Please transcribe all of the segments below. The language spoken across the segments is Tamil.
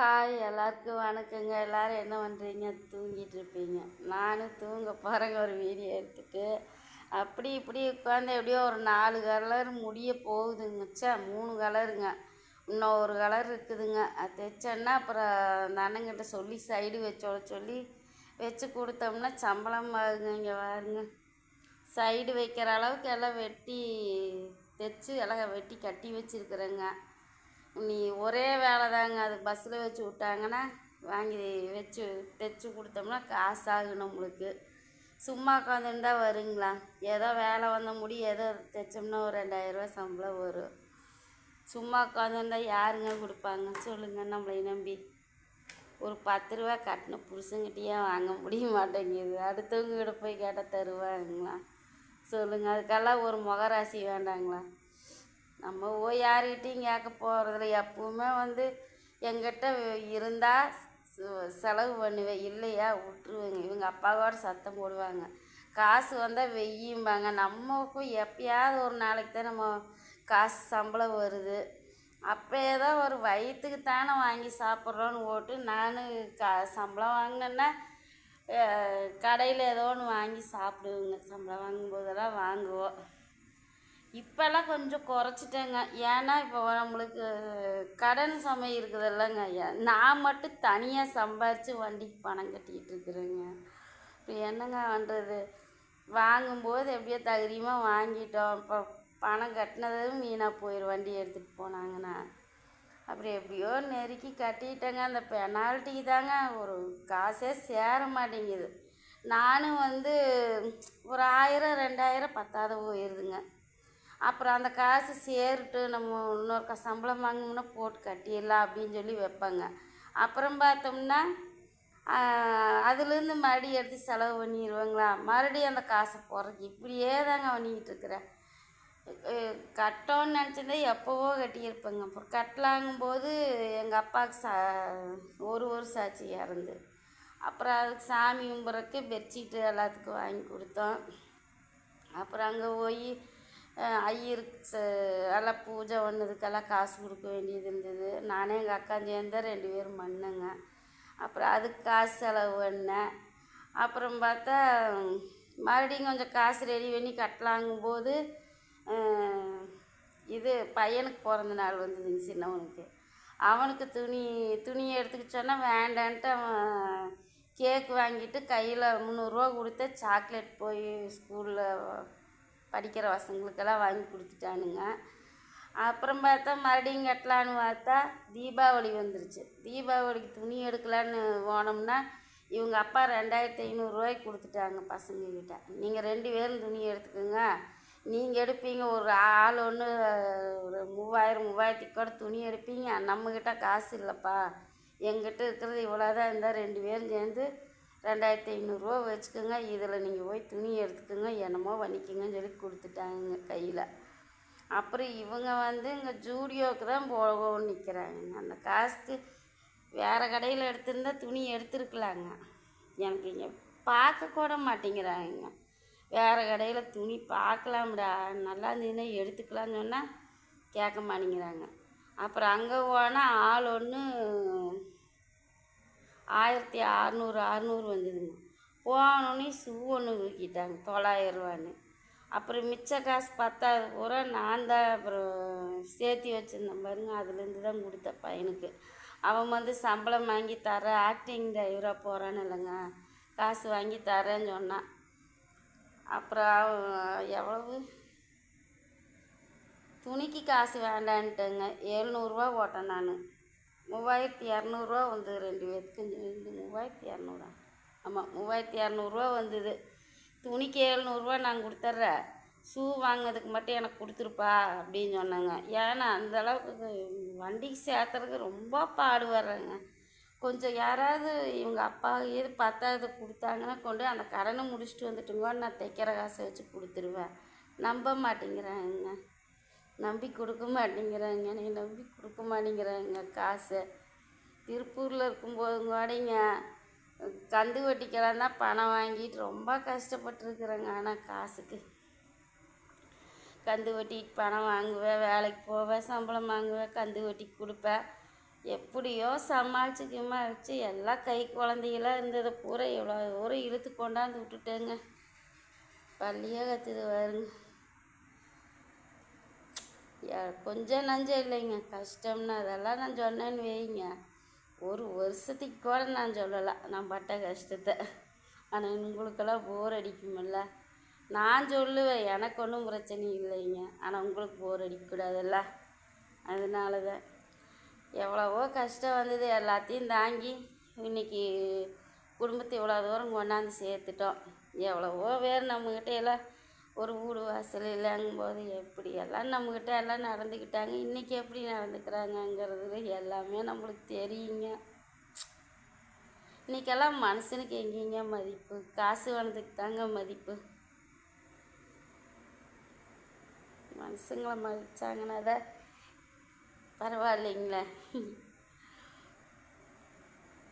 ஹாய் எல்லாருக்கும் வணக்கங்க. எல்லோரும் என்ன பண்ணுறீங்க தூங்கிட்டு இருப்பீங்க. நானும் தூங்க போகிறேங்க ஒரு வீடியோ எடுத்துட்டு. அப்படி இப்படி உட்காந்து எப்படியோ ஒரு நாலு கலர் முடிய போகுதுங்க சே மூணு கலருங்க. இன்னும் ஒரு கலர் இருக்குதுங்க. அது தைச்சேன்னா அப்புறம் அந்த அண்ணங்கிட்ட சொல்லி சைடு வச்சோட சொல்லி வச்சு கொடுத்தோம்னா சம்பளம் ஆகுங்க இங்கே பாருங்க. சைடு வைக்கிற அளவுக்கு எல்லாம் வெட்டி தைச்சு எல்லாம் வெட்டி கட்டி வச்சுருக்குறேங்க. நீ ஒரே வேலை தாங்க. அது பஸ்ஸில் வச்சு விட்டாங்கன்னா வாங்கி வச்சு தைச்சி கொடுத்தோம்னா காசு ஆகும் நம்மளுக்கு சும்மா உட்காந்துருந்தா வருங்களா? ஏதோ வேலை வந்த முடி ஏதோ தைச்சோம்னா ஒரு ரெண்டாயிரரூவா சம்பளம் வரும். சும்மா உட்காந்துருந்தா யாருங்க கொடுப்பாங்க? சொல்லுங்கள் நம்மளை நம்பி. ஒரு பத்து ரூபா கட்டின புருஷங்கிட்டேயே வாங்க முடிய மாட்டேங்குது. அடுத்தவங்க கிட்ட போய் கேட்டால் தருவாங்களா? சொல்லுங்கள் அதுக்கெல்லாம் ஒரு முகராசி வேண்டாங்களா? நம்ம போய் யார்கிட்டையும் கேட்க போகிறதில்ல எப்பவுமே வந்து எங்கிட்ட இருந்தால் செலவு பண்ணுவேன் இல்லையா? விட்ருவேங்க இவங்க அப்பாவோட சத்தம் போடுவாங்க. காசு வந்தால் வெய்யும்பாங்க. நமக்கும் எப்பயாவது ஒரு நாளைக்கு தான் நம்ம காசு சம்பளம் வருது. அப்போ ஏதோ ஒரு வயிற்றுக்கு தானே வாங்கி சாப்பிட்றோன்னு போட்டு நான் கா சம்பளம் வாங்கினேன்னா கடையில் ஏதோ ஒன்று வாங்கி சாப்பிடுவேங்க. சம்பளம் வாங்கும்போதெல்லாம் வாங்குவோம். இப்போல்லாம் கொஞ்சம் குறைச்சிட்டேங்க. ஏன்னா இப்போ நம்மளுக்கு கடன் சுமை இருக்குதில்லங்க நான் மட்டும் தனியாக சம்பாரித்து வண்டிக்கு பணம் கட்டிக்கிட்டு இருக்கிறேங்க. இப்போ என்னங்க பண்ணுறது வாங்கும்போது எப்படியோ தைரியமாக வாங்கிட்டோம். இப்போ பணம் கட்டினதும் வீணாக போயிடும் வண்டி எடுத்துகிட்டு போனாங்கன்னா. அப்படி எப்படியோ நெருக்கி கட்டிட்டேங்க. அந்த பெனால்ட்டிக்கு தாங்க ஒரு காசே சேர மாட்டேங்குது. நானும் வந்து ஒரு ஆயிரம் ரெண்டாயிரம் பத்தாத போயிடுதுங்க அப்புறம் அந்த காசு சேர்ட்டு நம்ம இன்னொருக்கா சம்பளம் வாங்கினோம்னா போட்டு கட்டிடலாம் அப்படின்னு சொல்லி வைப்பாங்க. அப்புறம் பார்த்தோம்னா அதுலேருந்து மறுபடியும் எடுத்து செலவு பண்ணிடுவாங்களா? மறுபடியும் அந்த காசை போடுறதுக்கு இப்படியே தாங்க பண்ணிக்கிட்டு இருக்கிறேன் கட்டோன்னு நினச்சிருந்தா எப்போவோ கட்டியிருப்பேங்க. அப்புறம் கட்டலாங்கும்போது எங்கள் அப்பாவுக்கு சா ஒரு ஒரு சாட்சி இறந்து. அப்புறம் அதுக்கு சாமி கும்புறக்கு பெட்ஷீட்டு எல்லாத்துக்கும் வாங்கி கொடுத்தோம். அப்புறம் அங்கே போய் ஐயருக்கு எல்லாம் பூஜை பண்ணதுக்கெல்லாம் காசு கொடுக்க வேண்டியது இருந்தது. நானே எங்கள் அக்கா சேர்ந்து ரெண்டு பேரும் பண்ணேங்க அப்புறம் அதுக்கு காசு செலவு பண்ணேன் அப்புறம் பார்த்தா மறுபடியும் கொஞ்சம் காசு ரெடி பண்ணி கட்டலாங்கும்போது இது பையனுக்கு பிறந்த நாள் வந்ததுங்க சின்னவனுக்கு. அவனுக்கு துணி துணியை எடுத்துக்க சொன்னால் வேண்டான்ட்டு அவன் கேக் வாங்கிட்டு கையில் முந்நூறுரூவா கொடுத்தா சாக்லேட் போய் ஸ்கூலில் படிக்கிற பசங்களுக்கெல்லாம் வாங்கி கொடுத்துட்டானுங்க. அப்புறம் பார்த்தா மறுபடியும் கட்டலான்னு பார்த்தா தீபாவளி வந்துருச்சு. தீபாவளிக்கு துணி எடுக்கலான்னு போனோம்னா இவங்க அப்பா ரெண்டாயிரத்தி ஐநூறுரூவாய்க்கு கொடுத்துட்டாங்க பசங்கக்கிட்ட நீங்கள் ரெண்டு பேரும் துணி எடுத்துக்கோங்க. நீங்கள் எடுப்பீங்க ஒரு ஆள் ஒன்று ஒரு மூவாயிரம் மூவாயிரத்துக்கு கூட துணி எடுப்பீங்க. நம்மக்கிட்ட காசு இல்லைப்பா. எங்கிட்ட இருக்கிறது இவ்வளோ தான் இருந்தால் ரெண்டு பேரும் சேர்ந்து ரெண்டாயிரத்தி ஐநூறுரூவா வச்சுக்கோங்க. இதில் நீங்கள் போய் துணி எடுத்துக்கோங்க. என்னமோ பண்ணிக்கோங்கன்னு சொல்லி கொடுத்துட்டாங்க கையில். அப்புறம் இவங்க வந்து இங்கே ஜூடியோவுக்கு தான் போகணும்னு நிற்கிறாங்க. அந்த காசுக்கு வேறு கடையில் எடுத்திருந்தா துணி எடுத்துருக்கலாங்க. எனக்கு இங்கே பார்க்க கூட மாட்டேங்கிறாங்க. வேறு கடையில் துணி பார்க்கலாம்டா. நல்லா இருந்ததுன்னா எடுத்துக்கலாம்னு சொன்னால் கேட்க மாட்டேங்கிறாங்க. அப்புறம் அங்கே போனால் ஆள் ஒன்று ஆயிரத்தி அறநூறு அறநூறு வந்ததுங்க. போனோடனே ஷூ ஒன்று தூக்கிட்டாங்க தொள்ளாயிரரூவான்னு அப்புறம் மிச்ச காசு பத்தாவது பூரா நான் தான் அப்புறம் சேர்த்தி வச்சுருந்தேன் பாருங்க அதுலேருந்து தான் கொடுத்த பையனுக்கு. அவன் வந்து சம்பளம் வாங்கி தர ஆக்டிங் டிரைவராக போகிறான்னு இல்லைங்க. காசு வாங்கி தரேன்னு சொன்னான். அப்புறம் அவன் எவ்வளவு? துணிக்கு காசு வேண்டான்ட்டுங்க. எழுநூறுவா ஓட்டேன் நான். மூவாயிரத்தி இரநூறுவா வந்தது ரெண்டு பேர்த்துக்கு ரெண்டு மூவாயிரத்தி இரநூறா ஆமாம் மூவாயிரத்தி இரநூறுவா வந்தது. துணிக்கு எழுநூறுவா நான் கொடுத்துட்றேன் ஷூ வாங்கினதுக்கு மட்டும் எனக்கு கொடுத்துருப்பா அப்படின்னு சொன்னாங்க. ஏன்னா அந்த அளவுக்கு வண்டிக்கு சேர்த்துறதுக்கு ரொம்ப பாடுபடுறேங்க. கொஞ்சம் யாராவது இவங்க அப்பா எது பத்தாவது கொடுத்தாங்கன்னா கொண்டு அந்த கடனை முடிச்சுட்டு வந்துட்டுங்க நான் தைக்கிற காசை வச்சு கொடுத்துருவேன். நம்ப மாட்டேங்கிறாங்க. நம்பி கொடுக்க மாட்டேங்கிறாங்க. என்னை நம்பி கொடுக்க மாட்டேங்கிறாங்க. காசை. திருப்பூரில் இருக்கும்போது கூடங்க கந்து வட்டிக்கெல்லாம் தான் பணம் வாங்கிட்டு ரொம்ப கஷ்டப்பட்டுருக்குறேங்க. ஆனால் காசுக்கு. கந்து வட்டிக்கு பணம் வாங்குவேன் வேலைக்கு போவேன் சம்பளம் வாங்குவேன் கந்து வட்டிக்கு கொடுப்பேன். எப்படியோ சமாளிச்சுக்கமா வச்சு எல்லாம் கை குழந்தைகளாக இருந்ததை. பூரா எவ்வளோ தூரம் இழுத்து கொண்டாந்து விட்டுட்டேங்க. பள்ளியே கற்றுது வருங்க கொஞ்சம் நஞ்சம் இல்லைங்க. கஷ்டம்னு அதெல்லாம் நான் சொன்னேன்னு வைங்க. ஒரு வருஷத்துக்கு கூட நான் சொல்லலை. நான் பட்ட கஷ்டத்தை. ஆனால் உங்களுக்கெல்லாம் போர் அடிக்குமில்ல நான் சொல்லுவேன். எனக்கு ஒன்றும் பிரச்சனை இல்லைங்க. ஆனால் உங்களுக்கு போர் அடிக்கக்கூடாதுல்ல. அதனால தான் எவ்வளவோ கஷ்டம் வந்தது. எல்லாத்தையும் தாங்கி இன்னைக்கு குடும்பத்தை இவ்வளோ தூரம் கொண்டாந்து சேர்த்துட்டோம். எவ்வளவோ பேர் நம்மக்கிட்ட எல்லாம் ஒரு வீடு வாசல் இல்லைங்கும்போது எப்படி எல்லாம் நம்மக்கிட்ட எல்லாம் நடந்துக்கிட்டாங்க இன்றைக்கி எப்படி நடந்துக்கிறாங்கங்கிறது எல்லாமே நம்மளுக்கு தெரியுங்க. இன்றைக்கெல்லாம் மனுஷனுக்கு எங்கேங்க மதிப்பு? காசு வனத்துக்கு தாங்க மதிப்பு. மனுஷங்களை மதித்தாங்கன்னா தான் பரவாயில்லைங்களே.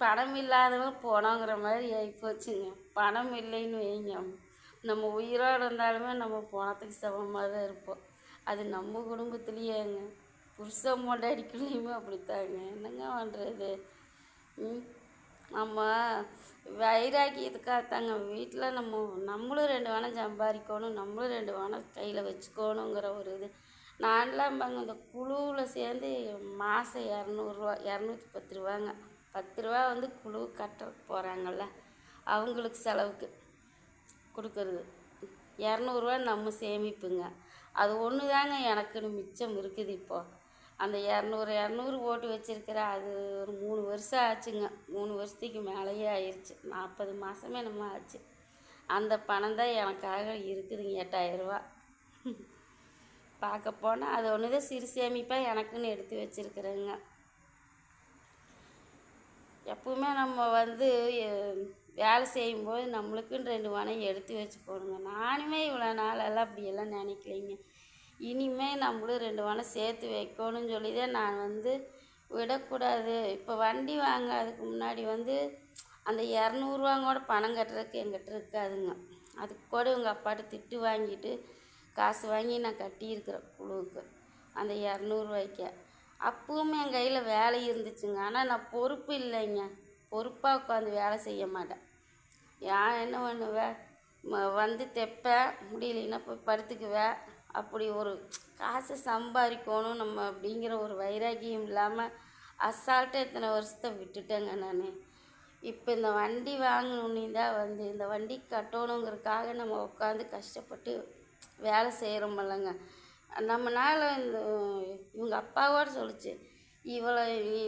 பணம் இல்லாதவங்க போனோங்கிற மாதிரி ஆகிப்போச்சுங்க பணம் இல்லைன்னு வைங்க. நம்ம உயிரோடு இருந்தாலுமே நம்ம போனத்துக்கு சமமாக தான் இருப்போம். அது நம்ம குடும்பத்துலேயேங்க புருஷன் மொண்டாடிக்குள்ளேயுமே அப்படித்தாங்க. என்னங்க பண்ணுறது நம்ம வைராக்கியத்துக்காகத்தாங்க. வீட்டில் நம்ம நம்மளும் ரெண்டு வேணம் சம்பாதிக்கணும் நம்மளும் ரெண்டு வேணம் கையில் வச்சுக்கணுங்கிற ஒரு இது. நான்லாம் பாங்க இந்த குழுவில் சேர்ந்து மாதம் இரநூறுவா இரநூத்தி பத்து ரூபாங்க. பத்து ரூபா வந்து குழு கட்ட போகிறாங்கல்ல அவங்களுக்கு செலவுக்கு. கொடுக்கறது. இரநூறுவா நம்ம சேமிப்புங்க. அது ஒன்று தாங்க எனக்குன்னு மிச்சம் இருக்குது இப்போ. அந்த இரநூறு இரநூறு போட்டு வச்சுருக்கிற அது ஒரு மூணு வருஷம் ஆச்சுங்க. மூணு வருஷத்துக்கு மேலேயே ஆயிடுச்சு நாற்பது மாதமே நம்ம ஆச்சு. அந்த பணம் தான் எனக்காக இருக்குதுங்க எட்டாயிரரூபா பார்க்க போனால் அது ஒன்று தான் சிறு சேமிப்பாக எனக்குன்னு எடுத்து வச்சுருக்குறேங்க. எப்பவுமே நம்ம வந்து வேலை செய்யும்போது நம்மளுக்குன்னு ரெண்டு பணம் எடுத்து வச்சுக்கணுங்க நானுமே இவ்வளோ நாளெல்லாம் அப்படியெல்லாம் நினைக்கலைங்க. இனிமேல் நம்மளும் ரெண்டு பணம் சேர்த்து வைக்கணும்னு சொல்லி தான் நான் வந்து விடக்கூடாது. இப்போ வண்டி வாங்காததுக்கு முன்னாடி வந்து அந்த இரநூறுவாங்க கூட பணம் கட்டுறதுக்கு என்கிட்ட இருக்காதுங்க. அதுக்கு கூட உங்கள் அப்பாட்ட திட்டு வாங்கிட்டு காசு வாங்கி நான் கட்டியிருக்கிறேன் குழுவுக்கு. அந்த இரநூறுவாய்க்கு. அப்பவும் என் கையில் வேலை இருந்துச்சுங்க. ஆனால் நான் பொறுப்பு இல்லைங்க. பொறுப்பாக உட்காந்து வேலை செய்ய மாட்டேன். நான் என்ன பண்ணுவேன் வந்து தைப்பேன் முடியலைன்னா போய் படுத்துக்குவேன் அப்படி ஒரு காசு சம்பாதிக்கணும் நம்ம அப்படிங்கிற ஒரு வைராகியம் இல்லாமல் அசால்ட்டாக இத்தனை வருஷத்தை விட்டுட்டேங்க நான். இப்போ இந்த வண்டி வாங்கணுன்னு தான் வந்து இந்த வண்டி கட்டணுங்கிறதுக்காக நம்ம உட்காந்து கஷ்டப்பட்டு வேலை செய்கிறோமில்லங்க நம்மளால் இந்த இவங்க அப்பாவோட சொல்லுச்சு இவ்வளோ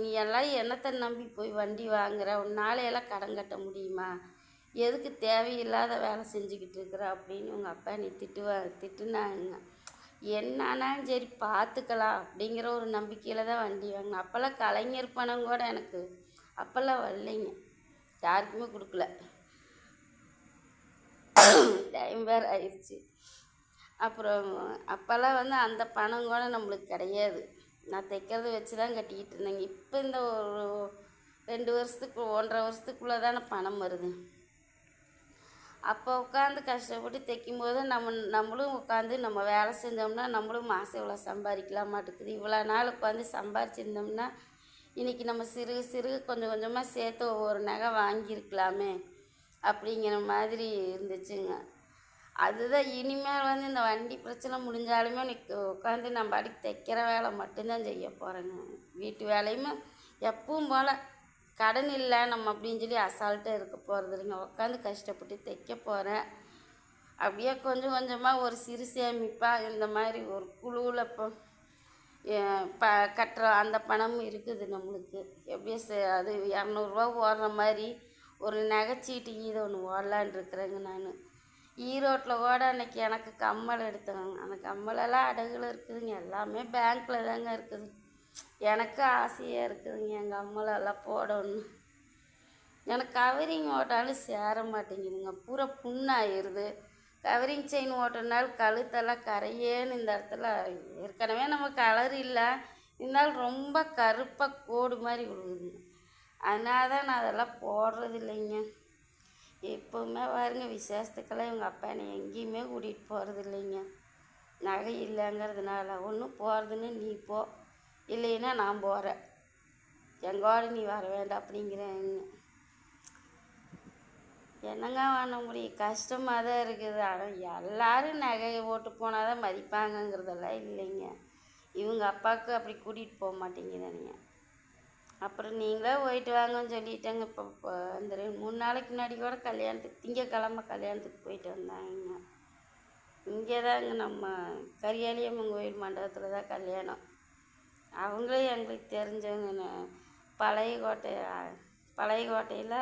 நீ எல்லாம் என்னத்தை நம்பி போய் வண்டி வாங்குற? உன்னால எல்லாம் கடன் கட்ட முடியுமா? எதுக்கு தேவையில்லாத வேலை செஞ்சுக்கிட்டு இருக்கிற அப்படின்னு உங்கள் அப்பா நீ திட்டுவா திட்டுனாங்க என்னானாலும் சரி பார்த்துக்கலாம் அப்படிங்கிற ஒரு நம்பிக்கையில் தான் வண்டி வாங்கினேன். அப்போல்லாம் கலைஞர் பணம் கூட எனக்கு அப்போல்லாம் வரலைங்க. யாருக்குமே கொடுக்கல. டைம் வேறு ஆயிடுச்சு. அப்புறம் அப்போல்லாம் வந்து அந்த பணம் கூட நம்மளுக்கு கிடையாது. நான் தைக்கிறத வச்சு தான் கட்டிக்கிட்டு இருந்தேங்க. இப்போ இந்த ஒரு ரெண்டு வருஷத்துக்கு ஒன்றரை வருஷத்துக்குள்ளே தானே பணம் வருது. அப்போ உட்காந்து கஷ்டப்பட்டு தைக்கும்போது நம்ம நம்மளும் உட்காந்து நம்ம வேலை செஞ்சோம்னா நம்மளும் மாதம் இவ்வளோ சம்பாதிக்கலாம் மாட்டேங்குது. இவ்வளோ நாள் உட்காந்து சம்பாரிச்சிருந்தோம்னா இன்றைக்கி நம்ம சிறு சிறு கொஞ்சம் கொஞ்சமாக சேர்த்து ஒவ்வொரு நகை வாங்கியிருக்கலாமே அப்படிங்கிற மாதிரி இருந்துச்சுங்க. அதுதான் இனிமேல் வந்து இந்த வண்டி பிரச்சனை முடிஞ்சாலுமே உட்காந்து நம்ம அடிக்கு தைக்கிற வேலை மட்டும்தான் செய்ய போகிறேங்க வீட்டு வேலையுமே எப்பவும் போல் கடன் இல்லை நம்ம அப்படின்னு சொல்லி அசால்ட்டாக இருக்க போகிறது இல்லைங்க. உட்காந்து கஷ்டப்பட்டு தைக்க போகிறேன் அப்படியே கொஞ்சம் கொஞ்சமாக ஒரு சிறு சேமிப்பாக இந்த மாதிரி ஒரு குழுவில் இப்போ ப கட்டுற அந்த பணமும் இருக்குது நம்மளுக்கு. எப்படியோ அது இரநூறுவா ஓடுற மாதிரி ஒரு நகைச்சீட்டு ஈது ஒன்று ஓடலான் இருக்கிறேங்க நான். ஈரோட்டில் கூட அன்னைக்கு எனக்கு கம்மல் எடுத்தாங்க அந்த கம்மலெல்லாம் அடகுல இருக்குதுங்க. எல்லாமே பேங்க்கில் தாங்க இருக்குது. எனக்கு ஆசையாக இருக்குதுங்க. எங்கள் அம்மாலெல்லாம் போடணும். எனக்கு கவரிங் ஓட்டாலும் சேர மாட்டேங்குதுங்க. பூரா புண்ணாயிருது. கவரிங் செயின் ஓட்டினாலும் கழுத்தெல்லாம் கரையேன்னு இந்த இடத்துல ஏற்கனவே நம்ம கலர் இல்லை. இருந்தாலும் ரொம்ப கருப்பாக கோடு மாதிரி விழுகுதுங்க அதனால தான் நான் அதெல்லாம் போடுறது இல்லைங்க எப்போவுமே பாருங்க விசேஷத்துக்கெல்லாம் எங்கள் அப்பா என்னை எங்கேயுமே கூட்டிகிட்டு போகிறது இல்லைங்க நகை இல்லைங்கிறதுனால. ஒன்றும் போகிறதுன்னு நீ போ. இல்லைன்னா நான் போகிறேன் எங்கோட நீ வர வேண்டாம் அப்படிங்கிறாங்க என்னங்க பண்ண முடியும்? கஷ்டமாக தான் இருக்குது. ஆனால் எல்லோரும் நகையை போட்டு போனால் தான் மதிப்பாங்கங்கிறதெல்லாம் இல்லைங்க. இவங்க அப்பாவுக்கு அப்படி கூட்டிகிட்டு போக மாட்டேங்கிறானுங்க அப்புறம் நீங்களே போயிட்டு வாங்கன்னு சொல்லிட்டேங்க. இப்போ இப்போ இந்த ரெண்டு மூணு நாளைக்கு முன்னாடி கூட கல்யாணத்துக்கு திங்கக்கிழமை கல்யாணத்துக்கு போயிட்டு வந்தாங்க. இங்கே தாங்க நம்ம கரியாலியம்மன் கோயில் மண்டபத்தில் தான் கல்யாணம். அவங்களும் எங்களுக்கு தெரிஞ்சவங்க பழைய கோட்டை பழைய கோட்டையில்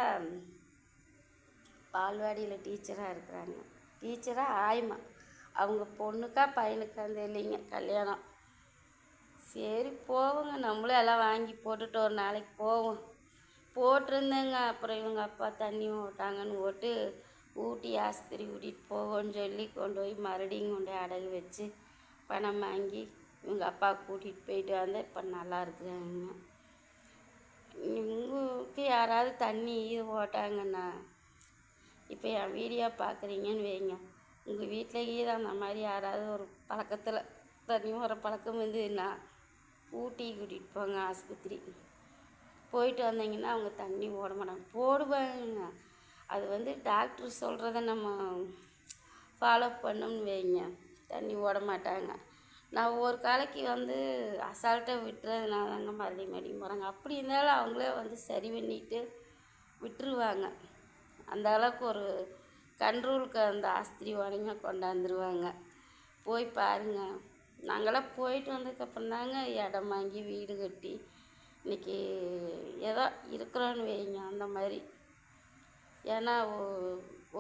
பால்வாடியில் டீச்சராக இருக்கிறாங்க. டீச்சராக ஆயமா. அவங்க பொண்ணுக்கா பையனுக்கா தெரியலைங்க கல்யாணம். சரி போவோங்க. நம்மளும் எல்லாம் வாங்கி போட்டுட்டு ஒரு நாளைக்கு போவோம். போட்டிருந்தேங்க. அப்புறம் இவங்க அப்பா தண்ணி ஓட்டாங்கன்னு ஓட்டு ஊட்டி ஆஸ்பத்திரி கூட்டிகிட்டு போவோன்னு சொல்லி கொண்டு போய் மறுபடியும் கொண்டு போய் அடகு வச்சு பணம் வாங்கி இவங்க அப்பா கூட்டிகிட்டு போயிட்டு வந்தேன் இப்போ நல்லா இருக்கிறாங்க இவங்களுக்கு யாராவது தண்ணி இது போட்டாங்கண்ணா இப்போ என் வீடியோ பார்க்குறீங்கன்னு வைங்க. உங்கள் வீட்டில் தான் அந்த மாதிரி யாராவது ஒரு பழக்கத்தில் தண்ணி வர பழக்கம் இருந்ததுன்னா ஊட்டி கூட்டிகிட்டு போங்க ஆஸ்பத்திரி. போயிட்டு வந்தீங்கன்னா அவங்க தண்ணி போட மாட்டாங்க. போடுவாங்க. அது வந்து டாக்டர் சொல்கிறத நம்ம ஃபாலோ பண்ணோம்னு வைங்க. தண்ணி ஓட மாட்டாங்க. நான் ஒரு காலைக்கு வந்து அசால்ட்டாக விட்டுறதுனால தாங்க மறுபடியும் மறுபடியும் போகிறாங்க அப்படி இருந்தாலும் அவங்களே வந்து சரி பண்ணிட்டு விட்டுருவாங்க. அந்த அளவுக்கு ஒரு கண்ட்ரோலுக்கு அந்த ஆஸ்திரி உடனே கொண்டாந்துருவாங்க. போய் பாருங்கள் நாங்களாம் போயிட்டு வந்ததுக்கப்புறம் தாங்க இடம் வாங்கி வீடு கட்டி இன்றைக்கி ஏதோ இருக்கிறோன்னு வைங்க அந்த மாதிரி. ஏன்னா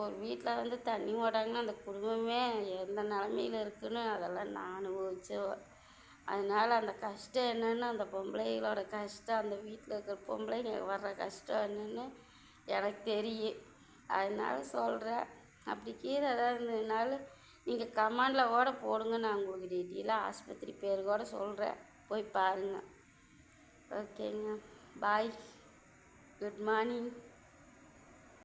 ஒரு வீட்டில் வந்து தண்ணி ஓடாங்கன்னா அந்த குடும்பமே எந்த நிலமையில இருக்குன்னு அதெல்லாம் நான் அனுபவிச்சவ அதனால் அந்த கஷ்டம் என்னென்னு அந்த பொம்பளைகளோட கஷ்டம் அந்த வீட்டில் இருக்கிற பொம்பளைங்க வர்ற கஷ்டம் என்னென்னு எனக்கு தெரியும். அதனால் சொல்கிறேன் அப்படி கீழே ஏதாவது இருந்ததுனாலும் நீங்கள் கமாண்டில் கூட போடுங்க. நான் உங்களுக்கு டீட்டெயிலாக ஆஸ்பத்திரி பேர் கூட சொல்கிறேன் போய் பாருங்கள் ஓகேங்க. Bye good morning